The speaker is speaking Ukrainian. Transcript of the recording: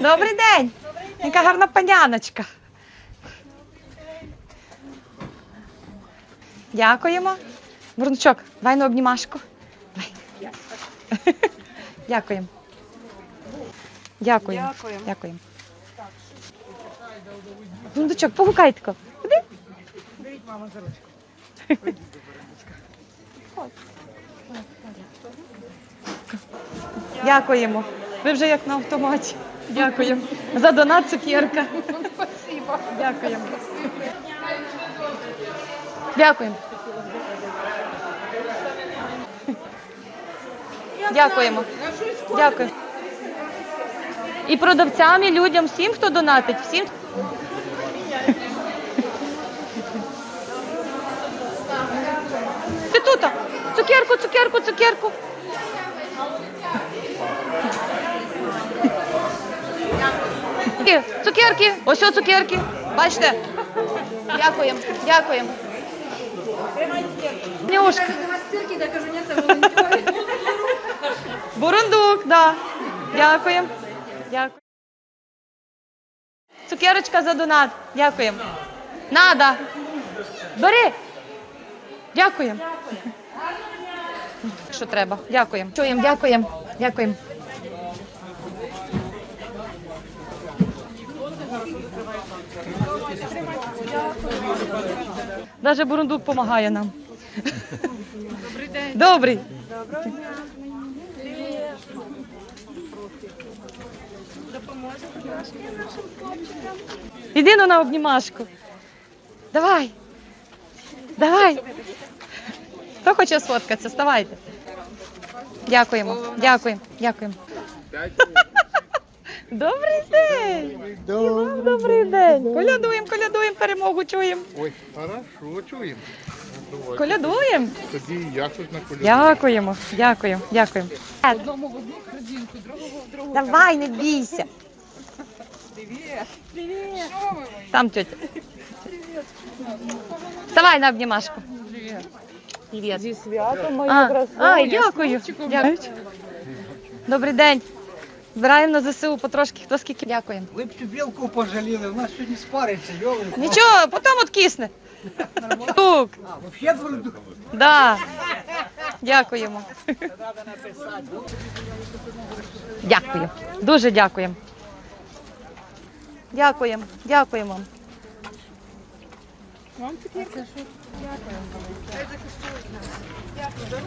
Добрий день! Яка гарна паняночка. Дякуємо. Бурнучок, давай на обнімашку. Давай. Дякуємо. Дякуємо. Дякуємо. Дякуємо. Бурундучок, погукай тако. Куди? Беріть маму за ручку. Дякуємо. Ви вже як на автоматі. Дякуємо. За донат цукерка. Спасибо. Дякуємо. Дякуємо. Дякуємо. Дякую. І продавцям, і людям, всім, хто донатить, всім. Ти тут? Цукерку, цукерку, цукерку. Цукерки, Цукерки, ось цукерки. Бачите? Дякуємо, дякуємо. Нюшка. Бурундук, да. Дякуємо. Дякую. Цукерочка за донат. Дякуємо. Надо. Бери. Дякуємо. Що треба? Дякуємо. Чуємо, дякуємо. Дякуємо. Даже бурундук допомагає нам. Добрий день. Добрий. Допоможете нашим хлопчикам. Іди ну на обнімашку. Давай. Давай. Хто хоче сфоткатися? Ставайте. Дякуємо. Дякуємо. Дякуємо. Добрий день. Добрий, Добрий день. Колядуємо, колядуємо, перемогу чуємо. Ой, хорошо, чуємо. Колядуємо. Тоді я щось наколю. Дякуємо. Дякую. Дякуємо. Одному в одну корзинку, другого в другу. Давай, не бійся. Привіт. Привіт. Що ви? Там тетя. Вставай на обнімашку. Привіт. Привіт. Зі святом мою А, ай, дякую. Дякую. Добрий день. Збираємо на ЗСУ потрошки, хто скільки. Дякуємо. Ви б цю білку пожаліли, у нас сьогодні спариться, йоли. Нічого, потім откисне. Тук. А, взагалі буду. Да. Дякуємо. Дякую. Дуже дякуємо. Дякуємо. Дякуємо. Вам цукерка? Дякую.